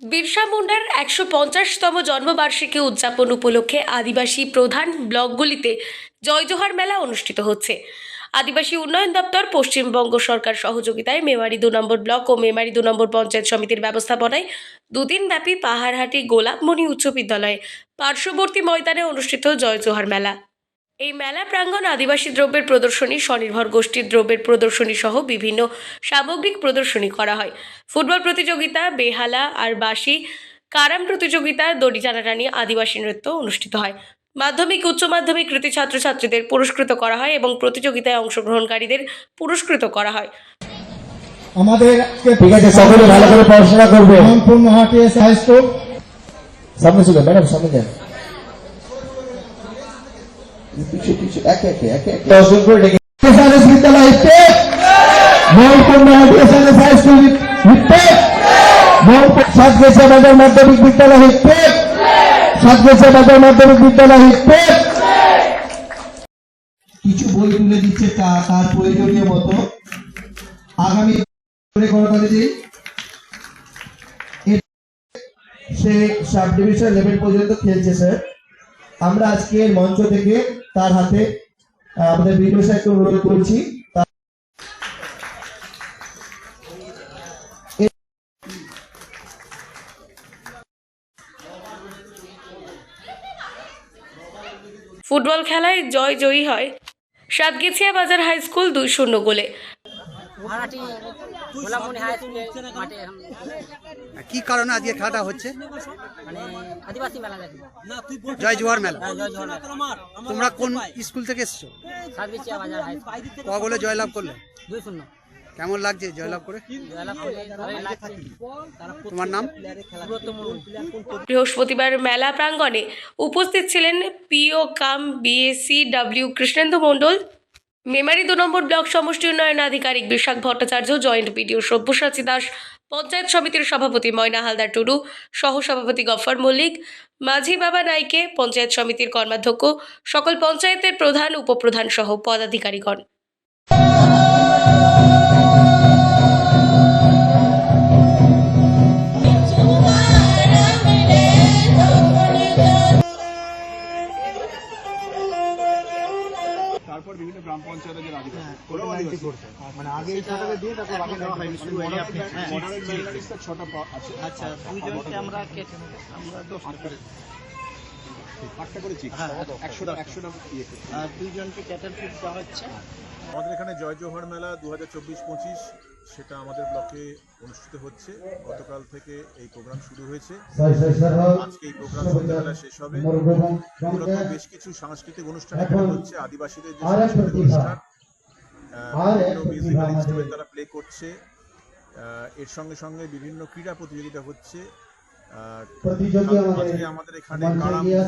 বিরসা মুন্ডার একশো পঞ্চাশতম জন্মবার্ষিকী উদযাপন উপলক্ষে আদিবাসী প্রধান ব্লকগুলিতে জয়জোহার মেলা অনুষ্ঠিত হচ্ছে। আদিবাসী উন্নয়ন দপ্তর, পশ্চিমবঙ্গ সরকার সহযোগিতায় মেমারি দু নম্বর ব্লক ও মেমারি দু নম্বর পঞ্চায়েত সমিতির ব্যবস্থাপনায় দুদিনব্যাপী পাহাড়হাটি গোলাপমণি উচ্চ বিদ্যালয়ে পার্শ্ববর্তী ময়দানে অনুষ্ঠিত জয়জোহার মেলা। এই মেলা প্রাঙ্গণ আদিবাসী দ্রব্যের প্রদর্শনী স্বনির্ভর গোষ্ঠীর দ্রব্যের প্রদর্শনী সহ বিভিন্ন সামগ্রিক প্রদর্শনী করা হয়। ফুটবল প্রতিযোগিতা বেহালা আর বাসি কারাম প্রতিযোগিতা দড়ি টানাটানি আদিবাসী নৃত্য অনুষ্ঠিত হয়। মাধ্যমিক উচ্চ মাধ্যমিক কৃতি ছাত্রছাত্রীদের পুরস্কৃত করা হয় এবং প্রতিযোগিতায় অংশগ্রহণকারীদের পুরস্কৃত করা হয়। আমাদের ঠিক আছে সকলে ভালো করে পড়াশোনা করবে। High school. সামনে ছিল ম্যাডাম সামনে একে একে একে একে। দশজন করে ডেকে বিদ্যালয় হাই স্কুল বাজার মাধ্যমিক বিদ্যালয় বাজার মাধ্যমিক কিছু বই তুলে দিচ্ছে তার প্রয়োজনীয় মতো। আগামী কলেজে সে সাব ডিভিশন লেভেল পর্যন্ত খেলছে স্যার। আমরা আজকে মঞ্চ থেকে তার হাতে আমাদের বিডিও সাহেবকে অনুরোধ করছি। ফুটবল খেলায় জয় জয়ী হয়। সাতগেছিয়া বাজার হাই স্কুল দুই শূন্য গোলে। ভাড়াটি গোলাপমণি হাই স্কুল মাঠে কি কারণে আজকে খেলাটা হচ্ছে? মানে আদিবাসী মেলা জয় জোহার মেলা। হ্যাঁ, তোমরা কোন স্কুল থেকে এসছো? ক বলে জয়লাভ করলে? দুই শূন্য। কেমন লাগছে জয়লাভ করে? তোমার নাম? বৃহস্পতিবার মেলা প্রাঙ্গণে উপস্থিত ছিলেন PO cum BSC W Krishnendu Mondal Memari দু নম্বর ব্লক সমষ্টি উন্নয়ন আধিকারিক বিশাখ ভট্টাচার্য, জয়েন্ট বিডিও সব্যসাচী দাস, পঞ্চায়েত সমিতির সভাপতি ময়না হালদার টুডু সহ সভাপতি গফর মল্লিক, মাঝি বাবা নাইকে, পঞ্চায়েত সমিতির কর্মাধ্যক্ষ, সকল পঞ্চায়েতের প্রধান, উপপ্রধান সহ পদাধিকারীগণ। গ্রাম পঞ্চায়েতের যে রাধিকা ওরাও আদিবাসী মানে আগে দিয়ে ছটা আছে। আচ্ছা দুইজনকে আমরা আমরা আমরা দশটা করে আটটা একশোটা একশোটা ইয়ে আর দুইজনকে ক্যাটার ফিট দেওয়া হচ্ছে। আমাদের এখানে জয় জোহর মেলা দু হাজার চব্বিশ পঁচিশ সেটা আমাদের ব্লকে অনুষ্ঠিত হচ্ছে। গতকাল থেকে এই প্রোগ্রাম শুরু হয়েছে। আজকে এই প্রোগ্রাম সন্ধ্যাবেলা শেষ হবে। মূলত বেশ কিছু সাংস্কৃতিক অনুষ্ঠান এখানে হচ্ছে। আদিবাসীদের যে সাংস্কৃতিক অনুষ্ঠান মিউজিক্যাল ইনস্ট্রুমেন্ট তারা প্লে করছে। এর সঙ্গে সঙ্গে বিভিন্ন ক্রীড়া প্রতিযোগিতা হচ্ছে। আমাদের এখানে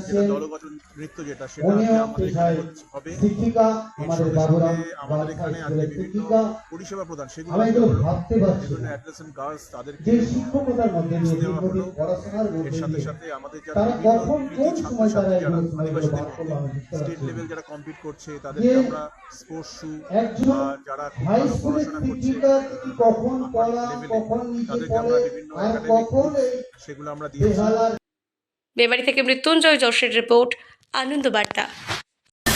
যেটা দলগত নৃত্য যেটা সেটা আমাদের এখানে হবে। শিক্ষিকা আমাদের সঙ্গে আমাদের এখানে আজকে বিভিন্ন পরিষেবা প্রদান সেগুলো ভাবতে পারছি বিভিন্ন না। গার্লস তাদেরকে যে শিক্ষকতার মধ্যে দিয়ে দীর্ঘদিন পড়াশোনার এর মধ্যে সাথে সাথে আমাদের যারা তারা কখন কোন সময় তারা এগুলো আদিবাসীদের বার করল আমি বুঝতে স্টেট লেভেল যারা কম্পিট করছে তাদেরকে আমরা স্পোর্টস শু যারা হাই স্কুলের পড়াশোনা করছে শিক্ষিকা কখন পড়া কখন নিচে তাদেরকে পড়ে আমরা বিভিন্ন আর কখন এই সেগুলো আমরা দিয়েছি বেবাড়ি থেকে মৃত্যুঞ্জয় যশের রিপোর্ট আনন্দ বার্তা